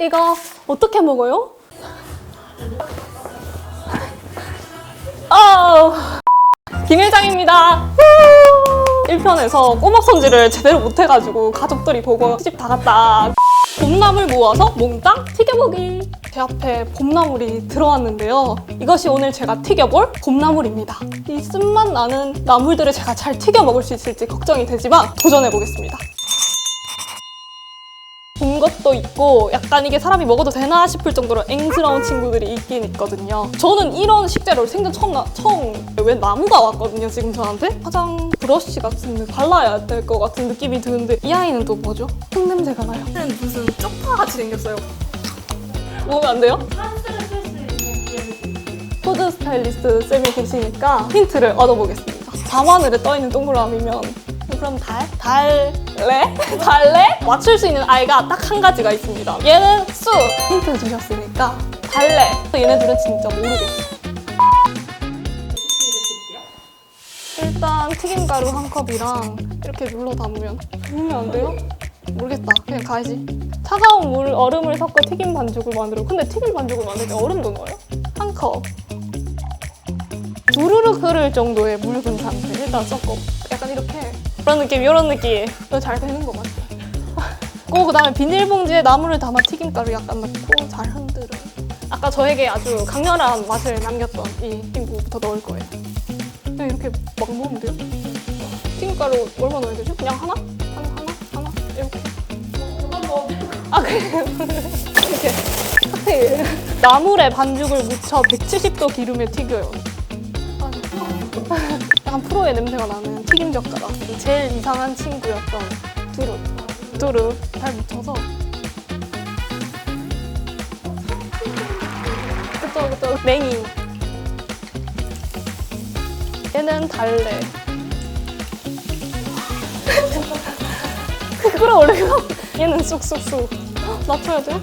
이거 어떻게 먹어요? 아, 김 회장입니다. 1편에서 꼬막 손질을 제대로 못해가지고 가족들이 보고 시집 다 갔다. 봄나물 모아서 몽땅 튀겨보기. 제 앞에 봄나물이 들어왔는데요. 이것이 오늘 제가 튀겨볼 봄나물입니다. 이 쓴맛 나는 나물들을 제가 잘 튀겨 먹을 수 있을지 걱정이 되지만 도전해보겠습니다. 본 것도 있고 약간 이게 사람이 먹어도 되나 싶을 정도로 앵스러운 친구들이 있긴 있거든요. 저는 이런 식재료를 생전 처음 나, 처음 왜 나무가 왔거든요 지금 저한테 화장 브러쉬 같은 데 발라야 될 것 같은 느낌이 드는데 이 아이는 또 뭐죠? 흙 냄새가 나요. 얘는 무슨 쪽파 같이 생겼어요. 먹으면 안 돼요? 푸드 스타일리스트 쌤이 계시니까 힌트를 얻어보겠습니다. 밤하늘에 떠있는 동그라미면 그럼 달? 달 래? 달래? 맞출 수 있는 아이가 딱 한 가지가 있습니다. 얘는 수! 힌트 주셨으니까 달래. 얘네 들은 진짜 모르겠어. 일단 튀김가루 한 컵이랑 이렇게 눌러 담으면 담으면 안 돼요? 모르겠다. 그냥 가야지. 차가운 물, 얼음을 섞어 튀김 반죽을 만들어. 근데 튀김 반죽을 만들 때 얼음도 넣어요? 한 컵. 두루룩 흐를 정도의 묽은 상태 일단 섞어. 약간 이렇게 그런 느낌, 이런 느낌. 이거 잘 되는 것 같아. 고 그다음에 비닐봉지에 나물을 담아 튀김가루 약간 넣고 잘 흔들어. 아까 저에게 아주 강렬한 맛을 남겼던 이 튀김부터 넣을 거예요. 그냥 이렇게 막 넣으면 돼요. 튀김가루 얼마 넣어야 되죠? 그냥 하나? 하나, 하나, 하나? 이렇게. 아, 그래. 이렇게. 네. 나물에 반죽을 묻혀 170도 기름에 튀겨요. 아, 약간 프로의 냄새가 나는 튀김 젓가락. 제일 이상한 친구였던 두루. 두루. 잘 묻혀서. 그쵸, 그쵸. 맹이. 얘는 달래. 끌어올리고 얘는 쑥쑥쑥 맞춰야 돼요?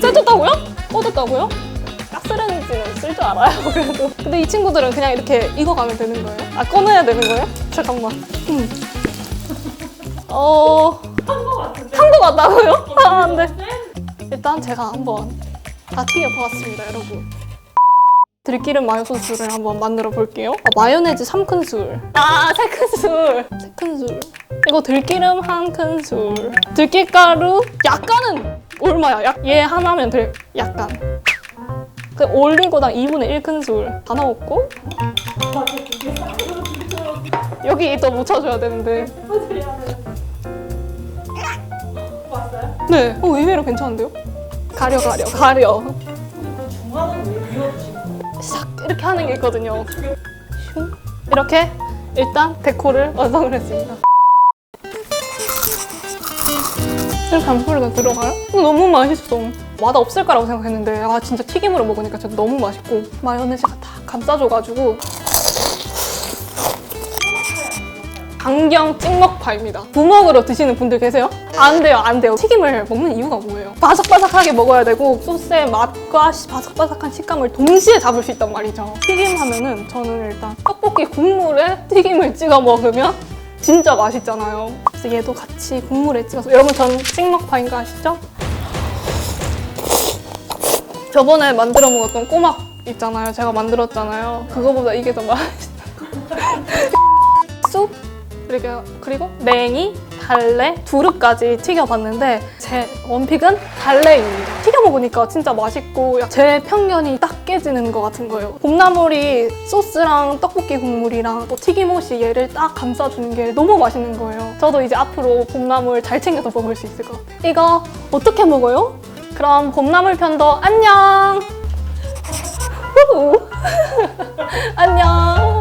세졌다고요? 꺼졌다고요? 가스레인지는 쓸 줄 알아요 그래도 근데 이 친구들은 그냥 이렇게 익어가면 되는 거예요? 아 꺼내야 되는 거예요? 잠깐만 음. 어... 한거 같다고요? 아 안돼 일단 제가 한번 다 튀겨보았습니다 여러분 들기름 마요 소스를 한번 만들어 볼게요. 아, 마요네즈 3큰술. 아, 3큰술. 3큰술. 이거 들기름 1큰술. 들깨가루 약간은 얼마야? 약, 얘 하나면 될, 약간. 그 올리고당 2분의 1큰술 다 넣었고 여기 또 묻혀줘야 되는데 네, 어, 의외로 괜찮은데요? 가려 가려 가려 싹 이렇게 하는 게 있거든요. 슝. 이렇게 일단 데코를 완성을 했습니다. 이렇게 간소리가 들어가요? 이거 너무 맛있어. 맛 없을 거라고 생각했는데 아 진짜 튀김으로 먹으니까 진짜 너무 맛있고 마요네즈가 다 감싸줘가지고 강경 찍먹파입니다. 부먹으로 드시는 분들 계세요? 안 돼요, 안 돼요. 튀김을 먹는 이유가 뭐예요? 바삭바삭하게 먹어야 되고 소스의 맛과 시- 바삭바삭한 식감을 동시에 잡을 수 있단 말이죠. 튀김 하면은 저는 일단 떡볶이 국물에 튀김을 찍어 먹으면 진짜 맛있잖아요. 그래서 얘도 같이 국물에 찍어서 여러분 전 찍먹파인 거 아시죠? 저번에 만들어 먹었던 꼬막 있잖아요. 제가 만들었잖아요. 그거보다 이게 더 맛있어. 쑥 그리고 그리고 냉이, 달래, 두릅까지 튀겨봤는데 제 원픽은 달래입니다. 튀겨 먹으니까 진짜 맛있고 제 편견이 딱 깨지는 것 같은 거예요. 봄나물이 소스랑 떡볶이 국물이랑 또 튀김옷이 얘를 딱 감싸주는 게 너무 맛있는 거예요. 저도 이제 앞으로 봄나물 잘 챙겨서 먹을 수 있을 것 같아요. 이거 어떻게 먹어요? 그럼 곰나물 편도 안녕! 안녕!